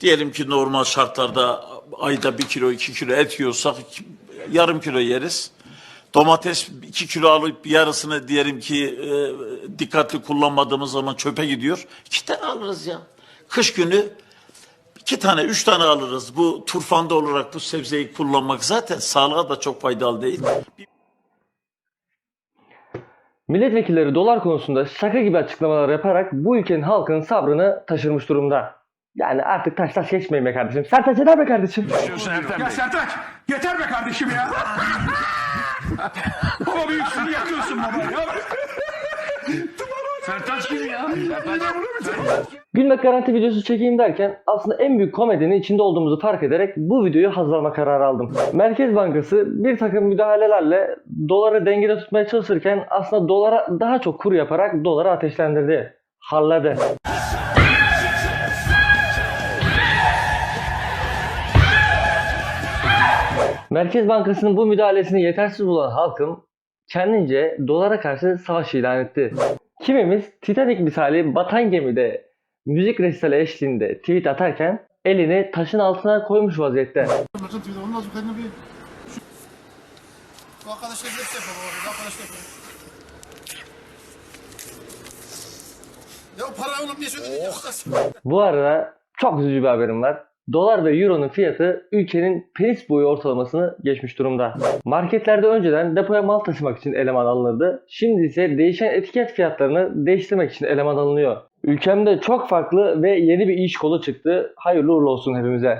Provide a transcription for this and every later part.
Diyelim ki normal şartlarda ayda bir kilo iki kilo et yiyorsak yarım kilo yeriz. Domates iki kilo alıp yarısını diyelim ki e, dikkatli kullanmadığımız zaman çöpe gidiyor. İki tane alırız ya. Kış günü iki tane, üç tane alırız. Bu turfanda olarak bu sebzeyi kullanmak zaten sağlığa da çok faydalı değil. Milletvekilleri dolar konusunda şaka gibi açıklamalar yaparak bu ülkenin halkının sabrını taşırmış durumda. Yani artık taş taş geçmeyin be kardeşim. Sertaç eder be kardeşim. Ya Sertaç yeter be kardeşim ya. baba büyüksün yakıyorsun baba ya. Sertaç kim ya? Gülmek garanti videosu çekeyim derken aslında en büyük komedinin içinde olduğumuzu fark ederek bu videoyu hazırlama kararı aldım. Merkez Bankası bir takım müdahalelerle doları dengede tutmaya çalışırken aslında dolara daha çok kur yaparak doları ateşlendirdi. Harladı. Merkez Bankası'nın bu müdahalesini yetersiz bulan halkım kendince dolara karşı savaş ilan etti. Kimimiz Titanic misali batan gemide müzik resitali eşliğinde tweet atarken elini taşın altına koymuş vaziyette. Bu arada çok üzücü bir haberim var. Dolar ve Euro'nun fiyatı ülkenin penis boyu ortalamasını geçmiş durumda. Marketlerde önceden depoya mal taşımak için eleman alınırdı. Şimdi ise değişen etiket fiyatlarını değiştirmek için eleman alınıyor. Ülkemde çok farklı ve yeni bir iş kolu çıktı. Hayırlı uğurlu olsun hepimize.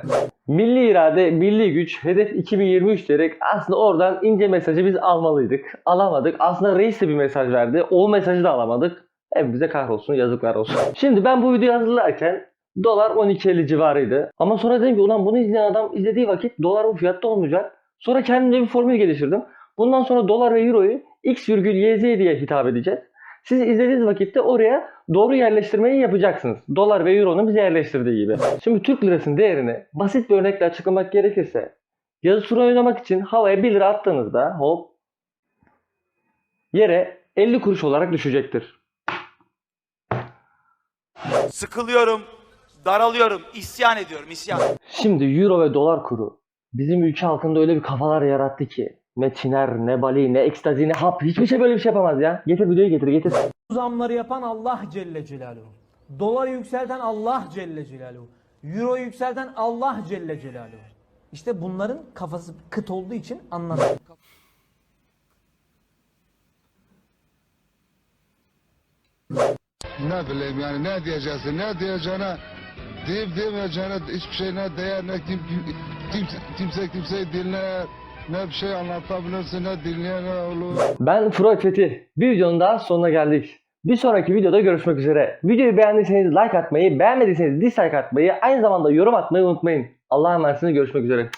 Milli irade, milli güç, hedef 2023 diyerek aslında oradan ince mesajı biz almalıydık. Alamadık. Aslında reis de bir mesaj verdi. O mesajı da alamadık. Hepimize kahrolsun, yazıklar olsun. Şimdi ben bu videoyu hazırlarken dolar 12.50 civarıydı. Ama sonra dedim ki ulan bunu izleyen adam izlediği vakit dolar bu fiyatta olmayacak. Sonra kendimce bir formül geliştirdim. Bundan sonra dolar ve euroyu x virgül yz diye hitap edeceğiz. Siz izlediğiniz vakitte oraya doğru yerleştirmeyi yapacaksınız. Dolar ve euronun bize yerleştirdiği gibi. Şimdi Türk lirasının değerini basit bir örnekle açıklamak gerekirse yazı tura oynamak için havaya 1 lira attığınızda hop yere 50 kuruş olarak düşecektir. Sıkılıyorum, daralıyorum, isyan ediyorum, isyan. Şimdi euro ve dolar kuru bizim ülke halkında öyle bir kafalar yarattı ki ne tiner, ne bali, ne ekstazi, ne hap hiçbir şey böyle bir şey yapamaz ya. Getir videoyu getir getir. zamları yapan Allah Celle Celaluhu. Doları yükselten Allah Celle Celaluhu. Euro'yu yükselten Allah Celle Celaluhu. İşte bunların kafası kıt olduğu için anlamıyor. Ne bileyim yani ne diyeceksin ne diyeceğine deyip demeyeceğine hiçbir şey ne değer ne kim, kimse, kimse kimseyi dinler ne bir şey anlatabilirsin ne dinleyen ne olur. Ben Freud Fethi. Bir videonun daha sonuna geldik. Bir sonraki videoda görüşmek üzere. Videoyu beğendiyseniz like atmayı, beğenmediyseniz dislike atmayı, aynı zamanda yorum atmayı unutmayın. Allah'a emanetsiniz görüşmek üzere.